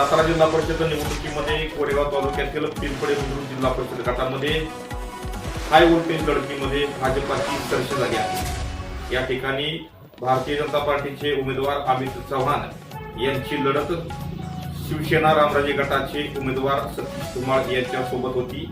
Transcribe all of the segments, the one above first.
सातारा जिल्हा परिषद निवडणुकीमध्ये कोरेगाव तालुक्यातील पिंपळे बुद्रुक जिल्हा परिषद गटामध्ये हाय व्होल्टेज लढतीमध्ये भाजपाची चर्चा झाली आहे. या ठिकाणी भारतीय जनता पार्टीचे उमेदवार अमित चव्हाण यांची लढत शिवसेना रामराजे गटाचे उमेदवार सतीश कुमार यांच्यासोबत होती.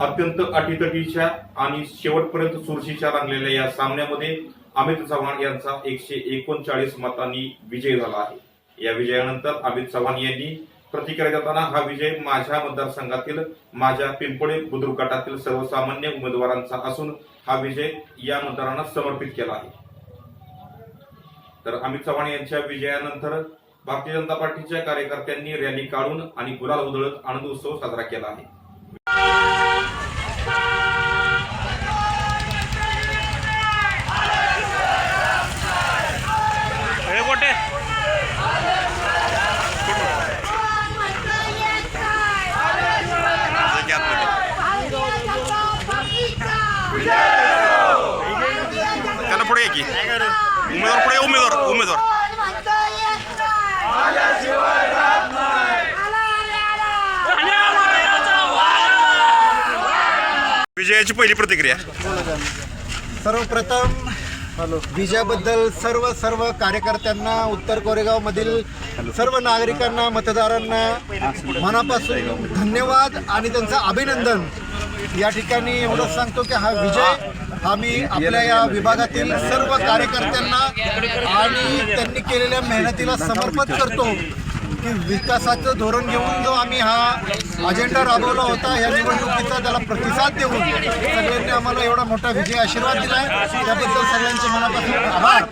अत्यंत अटीतटीच्या आणि शेवटपर्यंत चुरशीच्या रंगलेल्या या सामन्यामध्ये अमित चव्हाण यांचा एकशे एकोणचाळीस मतांनी विजय झाला आहे. या विजयानंतर अमित चव्हाण यांनी प्रतिक्रिया देताना हा विजय माझ्या मतदारसंघातील माझ्या पिंपळे बुद्रुक गटातील सर्वसामान्य उमेदवारांचा असून हा विजय या मतदारांना समर्पित केला आहे. तर अमित चव्हाण यांच्या विजयानंतर भारतीय जनता पार्टीच्या कार्यकर्त्यांनी रॅली काढून आणि गुलाल उधळत आनंद उत्सव साजरा केला आहे हे गोटे त्याला पुढे ये की उमेदवार पुढे उमेदवार उमेदवार. विजयाची पहिली प्रतिक्रिया. सर्वप्रथम विजयाबद्दल सर्व सर्व कार्यकर्त्यांना उत्तर कोरेगावमधील सर्व नागरिकांना मतदारांना मनापासून धन्यवाद आणि त्यांचं अभिनंदन. या ठिकाणी एवढंच सांगतो की हा विजय हा मी आपल्या या विभागातील सर्व कार्यकर्त्यांना आणि त्यांनी केलेल्या मेहनतीला समर्पित करतो की विकासाचं धोरण घेऊन जो आम्ही हा अजेंडा राबवला होता या निवडणुकीचा त्याला प्रतिसाद देऊन सगळ्यांनी आम्हाला एवढा मोठा विजय आशीर्वाद दिला आहे त्याबद्दल सगळ्यांचे मनापासून आभार.